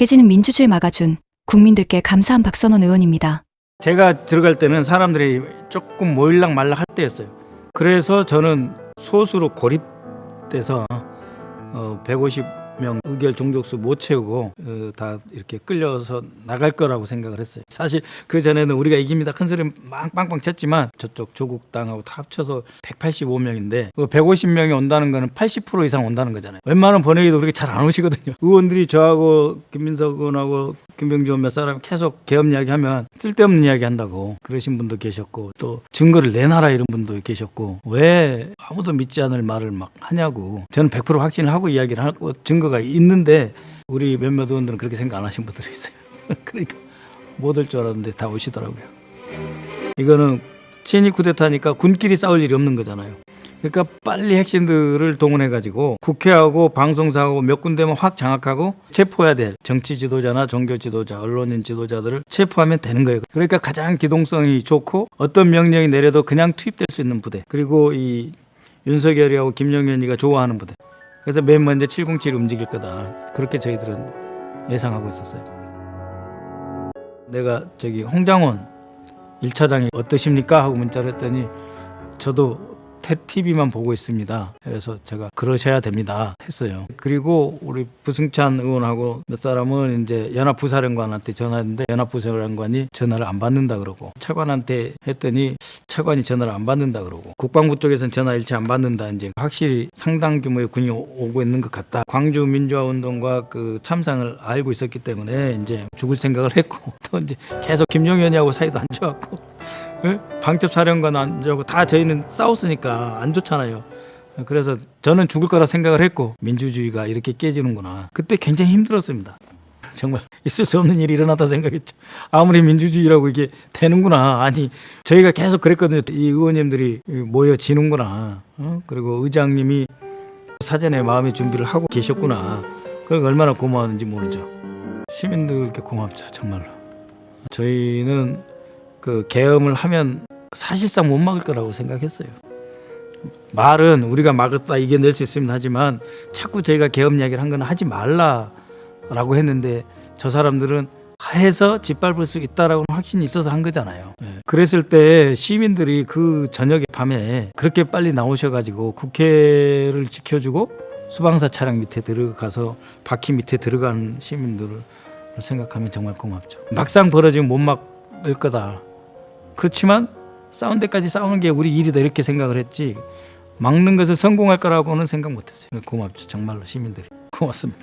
깨지는 민주주의 막아준 국민들께 감사한 박선원 의원입니다. 제가 들어갈 때는 사람들이 조금 모일락 말락 할 때였어요. 그래서 저는 소수로 고립돼서 어, 150 명 의결 종족수 못 채우고 어, 다 이렇게 끌려서 나갈 거라고 생각을 했어요. 사실 그 전에는 우리가 이깁니다 큰 소리 막 빵빵 쳤지만 저쪽 조국당하고 다 합쳐서 185명인데 150명이 온다는 거는 80% 이상 온다는 거잖아요. 웬만한 번외기도 그렇게 잘 안 오시거든요. 의원들이 저하고 김민석 의원하고 김병주 의원 몇 사람 계속 개업 이야기하면 쓸데없는 이야기 한다고 그러신 분도 계셨고 또 증거를 내놔라 이런 분도 계셨고 왜 아무도 믿지 않을 말을 막 하냐고 저는 100% 확신을 하고 이야기를 하고 증거 가 있는데 우리 몇몇 의원들은 그렇게 생각 안 하신 분들이 있어요. 그러니까 못 올 줄 알았는데 다 오시더라고요. 이거는 친이 쿠데타니까 군끼리 싸울 일이 없는 거잖아요. 그러니까 빨리 핵심들을 동원해 가지고 국회하고 방송사하고 몇 군데만 확 장악하고 체포해야 될 정치 지도자나 종교 지도자, 언론인 지도자들을 체포하면 되는 거예요. 그러니까 가장 기동성이 좋고 어떤 명령이 내려도 그냥 투입될 수 있는 부대. 그리고 이 윤석열이하고 김영현이가 좋아하는 부대. 그래서 맨 먼저 707이 움직일 거다. 그렇게 저희들은 예상하고 있었어요. 내가 저기 홍장원 1차장이 어떠십니까 하고 문자를 했더니 저도 태 TV만 보고 있습니다. 그래서 제가 그러셔야 됩니다 했어요. 그리고 우리 부승찬 의원하고 몇 사람은 이제 연합 부사령관한테 전화했는데 연합 부사령관이 전화를 안 받는다 그러고 차관한테 했더니 차관이 전화를 안 받는다 그러고 국방부 쪽에서는 전화 일체 안 받는다 이제 확실히 상당 규모의 군이 오- 오고 있는 것 같다. 광주 민주화 운동과 그 참상을 알고 있었기 때문에 이제 죽을 생각을 했고 또 이제 계속 김용현이하고 사이도 안 좋았고 예? 방첩 사령관 안 좋고 다 저희는 싸웠으니까 안 좋잖아요. 그래서 저는 죽을 거라 생각을 했고 민주주의가 이렇게 깨지는구나. 그때 굉장히 힘들었습니다. 정말 있을 수 없는 일이 일어났다 생각했죠. 아무리 민주주의라고 이게 되는구나. 아니 저희가 계속 그랬거든요. 이 의원님들이 모여지는구나. 어? 그리고 의장님이 사전에 마음의 준비를 하고 계셨구나. 그게 얼마나 고마웠는지 모르죠. 시민들께 고맙죠, 정말로. 저희는 그 계엄을 하면 사실상 못 막을 거라고 생각했어요. 말은 우리가 막았다 이겨낼 수 있으면 하지만 자꾸 저희가 계엄 이야기를 한 건 하지 말라라고 했는데 저 사람들은 해서 짓밟을 수 있다라고 확신이 있어서 한 거잖아요. 예. 그랬을 때 시민들이 그 저녁에 밤에 그렇게 빨리 나오셔가지고 국회를 지켜주고 수방사 차량 밑에 들어가서 바퀴 밑에 들어간 시민들을 생각하면 정말 고맙죠. 막상 벌어지면 못 막을 거다. 그렇지만 싸운 데까지 싸우는 게 우리 일이다 이렇게 생각을 했지 막는 것을 성공할 거라고는 생각 못했어요. 고맙죠 정말로 시민들이 고맙습니다.